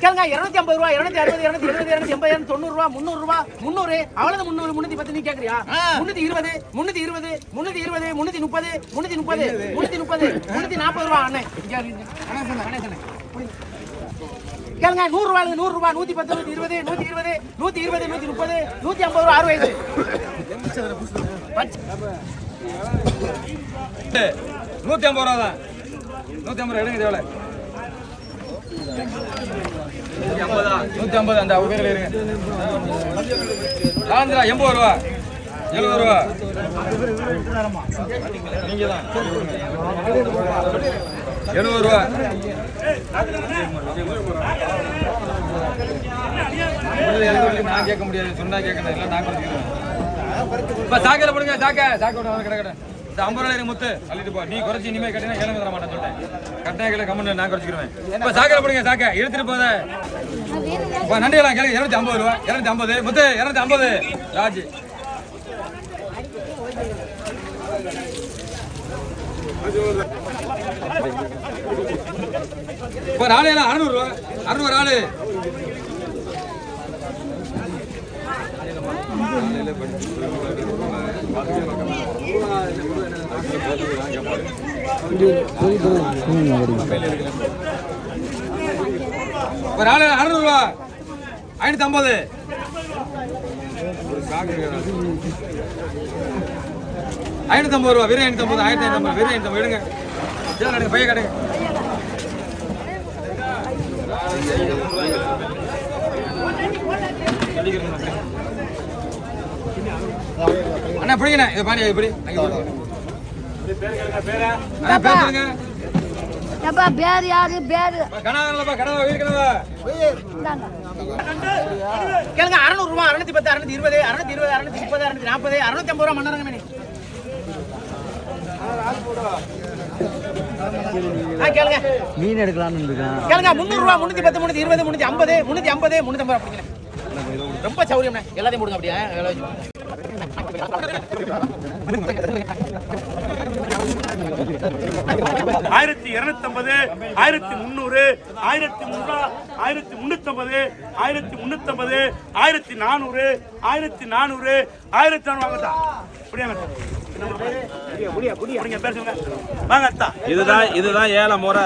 கேளுங்க இருநூத்தி ஐம்பது ரூபா இருநூத்தி அறுபது இருநூத்தி எழுபது இருநூத்தி எண்பது தொண்ணூறு ரூபா முந்நூறு ரூபா முந்நூறு. அவ்வளவு முந்நூறு முன்னூத்தி பத்து நீ கேக்குறியா? முன்னூத்தி இருபது முன்னூத்தி இருபது முன்னூத்தி இருபது முன்னூத்தி முப்பது முன்னூத்தி முப்பது முன்னூத்தி முப்பது முன்னூத்தி நாற்பது ரூபா அண்ணே. கேளுங்க நூறு ரூபாய் நூறு ரூபாய் நூத்தி பத்து நூத்தி இருபது நூத்தி இருபது நூத்தி இருபது நூத்தி முப்பது நூத்தி ஐம்பது ரூபா அறுபது. நூத்தி ஐம்பது ரூபா தான். நூத்தி ஐம்பது ரூபா எடுங்க தேவை நூற்றி ஐம்பது அந்த பேரில் இருங்க. ஆந்திரா எண்பது ரூபா. எழுபது ரூபா. நீங்கள் தான் எழுபது ரூபா. நான் கேட்க முடியாது. சொன்னா கேட்கணும். இல்லை நான் கொடுத்துக்கிறேன். இப்போ சாக்கையில் போடுங்க சாக்கை. சாக்கை விட கடை கடை இந்த ஐம்பது ரூபாய் முத்து. அள்ளிட்டு போ. நீ குறைச்சி இனிமே கட்டினா ஏழு தர மாட்டேன் சொல்லிட்டேன். கட்டினா கிலோ கம்மன் நான் குறைச்சிக்கிறேன் இப்போ சாக்கையில போடுங்க சாக்கை. எடுத்துட்டு போத. நண்டியெல்லாம் கேளுங்க. இரநூத்தி ஐம்பது ரூபா இரநூத்தி ஐம்பது. முத்து இரநூத்தி ஐம்பது. ராஜ். இப்போ நாலு எல்லாம் அறுநூறுவா அறுநூறு ஆளு ஒரு ஆளு அறுநூறு ஐநூத்தி ஐம்பது ஐநூத்தி ஐம்பது ரூபா வெறும் ஐநூத்தி ஐம்பது ஆயிரத்தி ஐநூத்தி ஐம்பது வெறும் ஐநூத்தி ஐம்பது எடுங்க கட்டுங்க பையன் கட்டுங்க அண்ணா பிடிங்கண்ணா. இதை பாருங்க இப்படி அண்ணா பேர் சொல்லுங்க. பேர் யாரு பேர்? கனவா கனவா வீடு கனவா. கேளுங்க அறுநூறு ரூபா அறுநூத்தி பத்து அறுநூத்தி இருபது அறுநூத்தி இருபது அறுநூத்தி முப்பது அறுநூத்தி நாற்பது அறுநூத்தி ஐம்பது ரூபா ஆ கேளுங்க. மீன் எடுக்கலாம்னு இருக்கேன் கேளுங்க முந்நூறு ரூபா முன்னூத்தி பத்து முன்னூத்தி இருபது முன்னூத்தி ஐம்பது முன்னூத்தி ஐம்பது முன்னூத்தி ஐம்பது அப்படிங்க ரொம்ப சௌரியம்ண்ணே. எல்லாத்தையும் போடுங்க அப்படியே ஆயிரத்தி இருநூத்தம்பது ஆயிரத்தி முந்நூறு ஆயிரத்தி முன்னூறு ஆயிரத்தி முன்னூத்தம்பது ஆயிரத்தி முன்னூத்தம்பது ஆயிரத்தி நானூறு ஆயிரத்தி நானூறு ஆயிரத்தி நானூறு வாங்கத்தா. புரியாங்க வாங்க இதுதான் இதுதான் ஏழை முறை